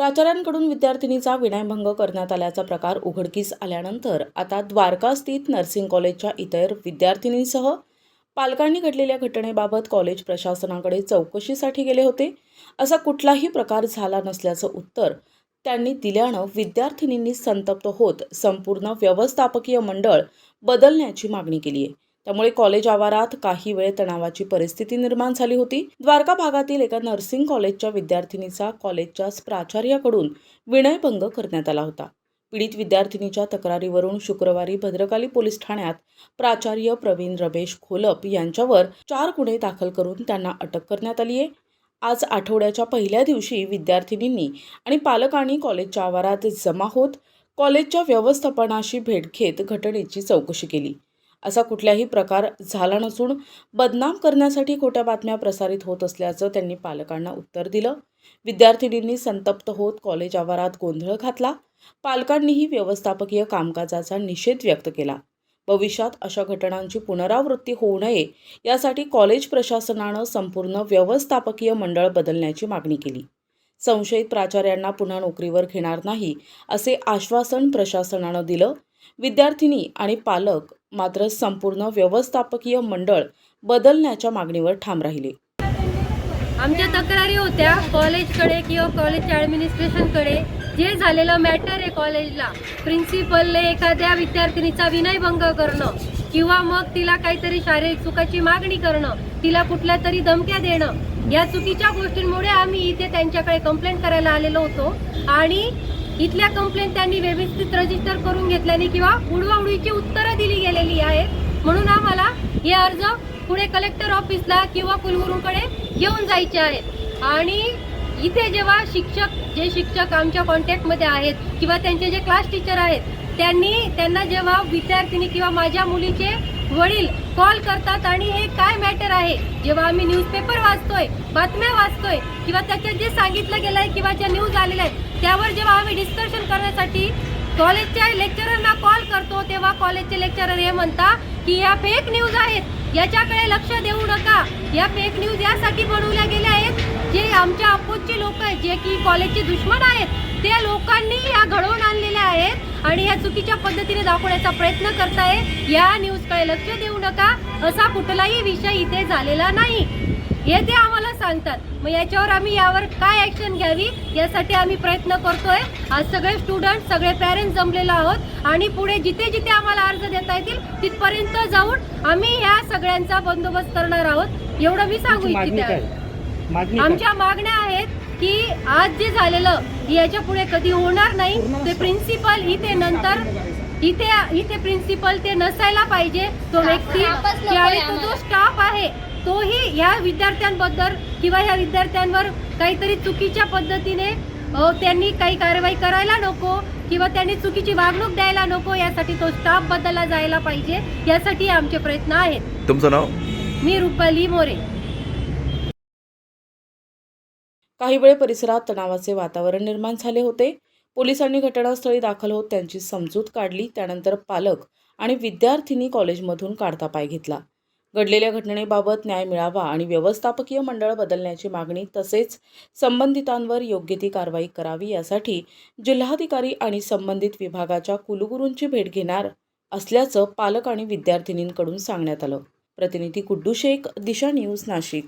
प्राचार्यांकडून विद्यार्थिनीचा विनयभंग करण्यात आल्याचा प्रकार उघडकीस आल्यानंतर आता द्वारकास्थित नर्सिंग कॉलेजच्या इतर विद्यार्थिनींसह पालकांनी घडलेल्या घटनेबाबत कॉलेज प्रशासनाकडे चौकशीसाठी गेले होते. असा कुठलाही प्रकार झाला नसल्याचं उत्तर त्यांनी दिल्यानं विद्यार्थिनींनी संतप्त होत संपूर्ण व्यवस्थापकीय मंडळ बदलण्याची मागणी केली आहे त्यामुळे कॉलेज आवारात काही वेळ तणावाची परिस्थिती निर्माण झाली होती. द्वारका भागातील एका नर्सिंग कॉलेजच्या विद्यार्थिनीचा कॉलेजच्याच प्राचार्याकडून विनयभंग करण्यात आला होता. पीडित विद्यार्थिनीच्या तक्रारीवरून शुक्रवारी भद्रकाली पोलीस ठाण्यात प्राचार्य प्रवीण रमेश खोलप यांच्यावर चार गुन्हे दाखल करून त्यांना अटक करण्यात आली आहे. आज आठवड्याच्या पहिल्या दिवशी विद्यार्थिनींनी आणि पालकांनी कॉलेजच्या आवारात जमा होत कॉलेजच्या व्यवस्थापनाशी भेट घेत घटनेची चौकशी केली. असा कुठलाही प्रकार झाला नसून बदनाम करण्यासाठी खोट्या बातम्या प्रसारित होत असल्याचं त्यांनी पालकांना उत्तर दिलं. विद्यार्थिनींनी संतप्त होत कॉलेज आवारात गोंधळ घातला. पालकांनीही व्यवस्थापकीय कामकाजाचा निषेध व्यक्त केला. भविष्यात अशा घटनांची पुनरावृत्ती होऊ नये यासाठी कॉलेज प्रशासनानं संपूर्ण व्यवस्थापकीय मंडळ बदलण्याची मागणी केली. संशयित प्राचार्यांना पुन्हा नोकरीवर घेणार नाही असे आश्वासन प्रशासनानं दिलं. विद्यार्थिनी आणि पालक मात्र संपूर्ण व्यवस्थापकीय मंडळ बदलण्याच्या मागणीवर ठाम राहिले. आमच्या तक्रारी होत्या कॉलेजकडे किंवा कॉलेजच्या ॲडमिनिस्ट्रेशनकडे. जे झालेलं मॅटर आहे कॉलेजला. प्रिन्सिपलने एखाद्या विद्यार्थिनीचा विनयभंग करणं किंवा मग तिला काहीतरी शारीरिक चुकाची मागणी करणं तिला कुठल्या तरी धमक्या देणं या चुकीच्या गोष्टींमुळे आम्ही इथे त्यांच्याकडे कंप्लेंट करायला आलेलो होतो. आणि इथल्या कंप्लेंट त्यांनी व्यवस्थित रजिस्टर करून घेतल्याने किंवा उडवाउडीची उत्तरं दिली गेलेली आहेत. म्हणून आम्हाला हे अर्ज पुढे कलेक्टर ऑफिसला किंवा कुलगुरूकडे घेऊन जायचे आहेत. आणि इथे जेव्हा शिक्षक जे शिक्षक आमच्या कॉन्टॅक्टमध्ये आहेत किंवा त्यांचे जे क्लास टीचर आहेत त्यांनी त्यांना जेव्हा विद्यार्थिनी किंवा माझ्या मुलीचे वडील कॉल करतात आणि हे काय मॅटर आहे? जेव्हा आम्ही न्यूजपेपर वाचतोय बातम्या वाचतोय किंवा त्याच्यात जे सांगितलं गेलंय किंवा ज्या न्यूज आलेल्या आहेत त्यावर जेव्हा आम्ही डिस्कशन करण्यासाठी कॉलेजच्या लेक्चररना कॉल करतो तेव्हा कॉलेजचे लेक्चरर हे म्हणता की या फेक न्यूज आहेत. याच्याकडे लक्ष देऊ नका. या फेक न्यूज यासाठी बनवल्या गेल्या जे आमच्या अपोजचे लोक आहेत जे की कॉलेजचे दुश्मन आहेत त्या लोकांनी या घडवून आणलेल्या आहेत आणि या चुकीच्या पद्धतीने दाखवण्याचा प्रयत्न करताय. या न्यूजकडे लक्ष देऊ नका. असा कुठलाही विषय इथे झालेला नाही. हे ते आम्हाला सांगतात. मग याच्यावर आम्ही यावर काय ऍक्शन घ्यावी यासाठी आम्ही प्रयत्न करतोय. आज सगळे स्टुडंट सगळे पॅरेंट्स जमलेलो आहोत आणि पुढे जिथे जिथे आम्हाला अर्ज देता येतील तिथपर्यंत जाऊन आम्ही ह्या सगळ्यांचा बंदोबस्त करणार आहोत. एवढं मी सांगू इच्छिते? आमच्या मागण्या आहेत की आज जे झालेलं याच्यापुढे कधी होणार नाही. ते प्रिन्सिपल इथे नंतर इथे इथे प्रिन्सिपल ते नसायला पाहिजे. तो व्यक्ती तो जो स्टाफ आहे तोही या विद्यार्थ्यांबद्दल किंवा ह्या विद्यार्थ्यांवर काहीतरी चुकीच्या पद्धतीने त्यांनी काही कारवाई करायला नको किंवा त्यांनी चुकीची वागणूक द्यायला नको यासाठी तो स्टाफ बदलला जायला पाहिजे. यासाठी आमचे प्रयत्न आहेत. तुमचं नाव? मी रुपाली मोरे. काही वेळ परिसरात तणावाचे वातावरण निर्माण झाले होते. पोलिसांनी घटनास्थळी दाखल होत त्यांची समजूत काढली त्यानंतर पालक आणि विद्यार्थिनी कॉलेजमधून काढता पाय घेतला. घडलेल्या घटनेबाबत न्याय मिळावा आणि व्यवस्थापकीय मंडळ बदलण्याची मागणी तसेच संबंधितांवर योग्य ती कारवाई करावी यासाठी जिल्हाधिकारी आणि संबंधित विभागाच्या कुलगुरूंची भेट घेणार असल्याचं पालक आणि विद्यार्थिनींकडून सांगण्यात आलं. प्रतिनिधी गुड्डू शेख दिशा न्यूज नाशिक.